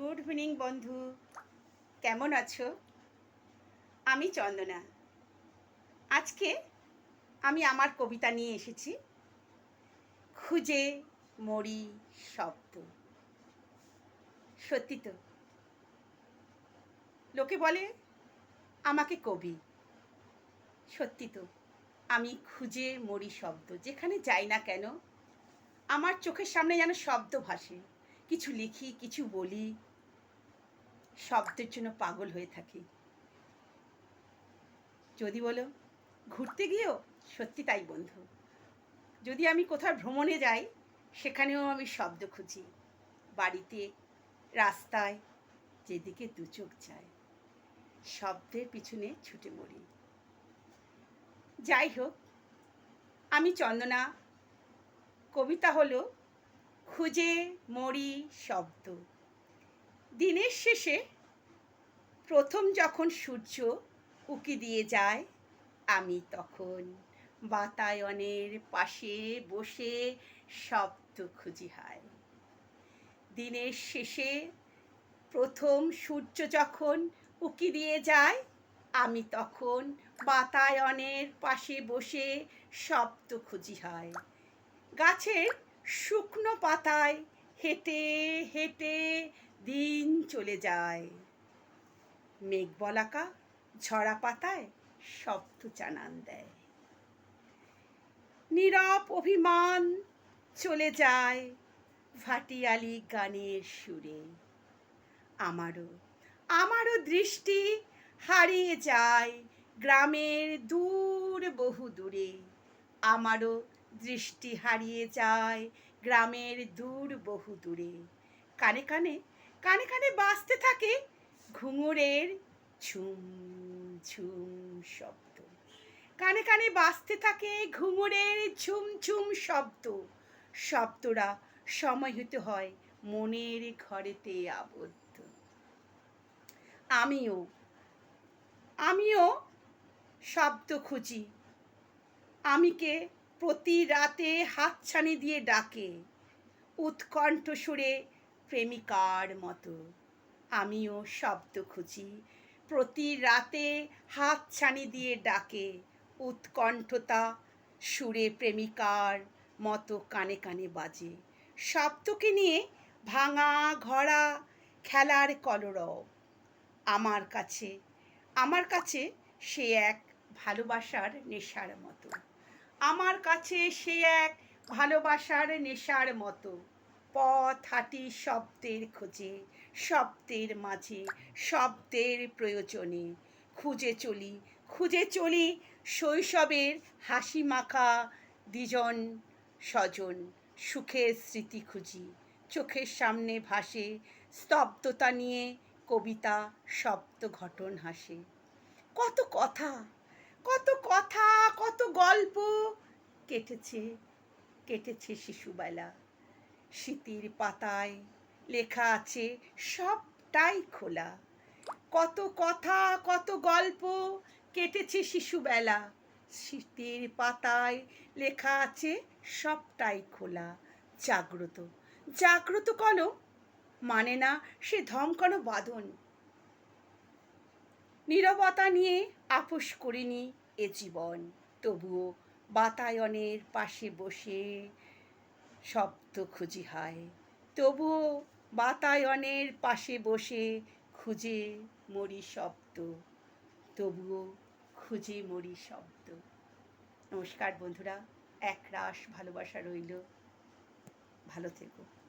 Good evening বন্ধু। কেমন আছো? আমি চন্দনা। আজকে আমি আমার কবিতা নিয়ে এসেছি। খুঁজে মরি শব্দ। সত্যি তো। লোকে বলে, আমাকে কবি। সত্যি তো। আমি খুঁজে মরি শব্দ। যেখানে যাই না কেন, আমার চোখের সামনে যেন শব্দ ভাসে। কিছু লিখি, কিছু বলি শব্দের জন্য পাগল হয়ে থাকি। যদি বলো, ঘুরতে গিয়েও সত্যি তাই বন্ধু। যদি আমি কোথাও ভ্রমণে যাই, সেখানেও আমি শব্দ খুঁজি। বাড়িতে, রাস্তায়, যেদিকে দু চোখ যায়। শব্দের পিছনে ছুটে মরি। যাই হোক, আমি চন্দনা, কবিতা হলো, খুঁজে মরি শব্দ। দিনের শেষে প্রথম যখন সূর্য উকি দিয়ে যায়, আমি তখন বাতায়নের পাশে বসে শব্দ খুঁজি হয়। দিনের শেষে প্রথম সূর্য যখন উকি দিয়ে যায়, আমি তখন বাতায়নের পাশে বসে শব্দ খুঁজি হয়। গাছের শুকনো পাতায় হেঁটে হেঁটে দিন চলে যায়। মেঘ বলাকা ঝরা পাতায় শব্দ জানান দেয়। নীরব অভিমান চলে যায় ভাটিয়ালি গানের সুরে। আমারও আমারও দৃষ্টি হারিয়ে যায় গ্রামের দূর বহু দূরে। আমারও দৃষ্টি হারিয়ে যায় গ্রামের দূর বহু দূরে। কানে কানে কানে কানে বাঁচতে থাকে ঘুঙুরের ঝুম ঝুম শব্দ। কানে কানে বাঁচতে থাকে ঘুঙুরের ঝুম ঝুম শব্দ। শব্দরা সময়হিত হয় মনের ঘরেতে আবদ্ধ। আমিও আমিও শব্দ খুঁজি। আমিকে প্রতি রাতে হাতছানি দিয়ে ডাকে। উৎকণ্ঠ সুরে প্রেমিকার মতো। আমিও শব্দ খুঁজি। প্রতি রাতে হাত ছানি দিয়ে ডাকে উৎকণ্ঠতা, সুরে প্রেমিকার মতো কানে কানে বাজে। শব্দকে নিয়ে ভাঙা ঘরা খেলার কলরব। আমার কাছে আমার কাছে সে এক ভালোবাসার নেশার মতো। আমার কাছে সে এক ভালোবাসার নেশার মতো। পথ হাঁটি শব্দের খোঁজে, শব্দের মাঝে, শব্দের প্রয়োজনে। খুঁজে চলি খুঁজে চলি শৈশবের হাসি মাখা দ্বিজন স্বজন। সুখের স্মৃতি খুঁজি, চোখের সামনে ভাসে, স্তব্ধতা নিয়ে কবিতা শব্দ ঘটন হাসে। কত কথা কত কথা, কত গল্প কেটেছে কেটেছে শিশুবেলা। শীতের পাতায় লেখা আছে, সবটাই খোলা। কত কথা, কত গল্প কেটেছে শিশুবেলা। শীতের পাতায় লেখা আছে, সবটাই খোলা। জাগ্রত জাগ্রত কলম মানে না সে ধমকানো বাঁধন। নীরবতা নিয়ে আপোষ করিনি এ জীবন। তবুও বাতায়নের পাশে বসে শব্দ খুঁজি হায়। তবুও বাতায়নের পাশে বসে খুঁজে মরি শব্দ। তবুও খুঁজে মরি শব্দ। নমস্কার বন্ধুরা, এক রাস ভালোবাসা রইল। ভালো থেকো।